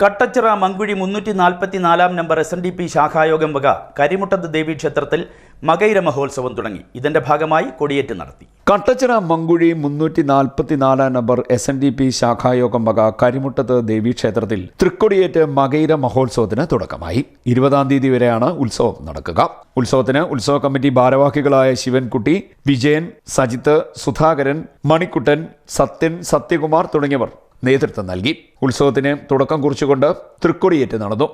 കട്ടച്ചിറ മങ്കുഴി മുന്നൂറ്റി നാൽപ്പത്തി നാലാം number S N D P ശാഖായോഗം വക കരിമുട്ടത്ത് ദേവി ക്ഷേത്രത്തിൽ മകൈര മഹോത്സവം തുടങ്ങി. ഇതിന്റെ ഭാഗമായി കൊടിയേറ്റ് നടത്തി. കട്ടച്ചിറ മങ്കുഴി മുന്നൂറ്റി നാൽപ്പത്തി നാലാം number S N D P ശാഖായോഗം വക കരിമുട്ടത്ത് ദേവീക്ഷേത്രത്തിൽ തൃക്കൊടിയേറ്റ് മകൈര മഹോത്സവത്തിന് തുടക്കമായി. ഇരുപതാം തീയതി വരെയാണ് ഉത്സവം നടക്കുക. ഉത്സവത്തിന് ഉത്സവ കമ്മിറ്റി ഭാരവാഹികളായ ശിവൻകുട്ടി വിജയൻ സജിത്ത് സുധാകരൻ മണിക്കുട്ടൻ സത്യൻ സത്യകുമാർ തുടങ്ങിയവർ നേതൃത്വം നൽകി. ഉത്സവത്തിന് തുടക്കം കുറിച്ചുകൊണ്ട് തൃക്കൊടിയേറ്റ് നടന്നു.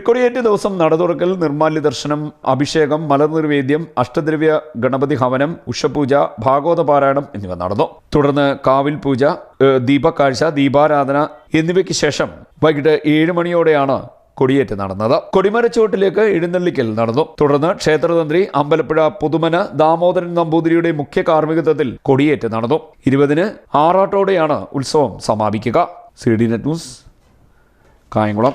തൃക്കൊടിയേറ്റ് ദിവസം നടതുറക്കൽ നിർമാല്യ ദർശനം അഭിഷേകം മലനിർവേദ്യം അഷ്ടദ്രവ്യ ഗണപതി ഹവനം ഉഷപൂജ ഭാഗവത പാരായണം എന്നിവ നടന്നു. തുടർന്ന് കാവിൽ പൂജ ദീപക്കാഴ്ച ദീപാരാധന എന്നിവയ്ക്ക് ശേഷം വൈകിട്ട് ഏഴ് മണിയോടെയാണ് കൊടിയേറ്റ് നടന്നത്. കൊടിമരച്ചുവട്ടിലേക്ക് എഴുന്നള്ളിക്കൽ നടന്നു. തുടർന്ന് ക്ഷേത്രതന്ത്രി അമ്പലപ്പുഴ പുതുമന ദാമോദരൻ നമ്പൂതിരിയുടെ മുഖ്യ കാർമ്മികത്വത്തിൽ കൊടിയേറ്റ് നടന്നു. ഇരുപതിന് ആറാട്ടോടെയാണ് ഉത്സവം സമാപിക്കുക. C D net news Kayamkulam.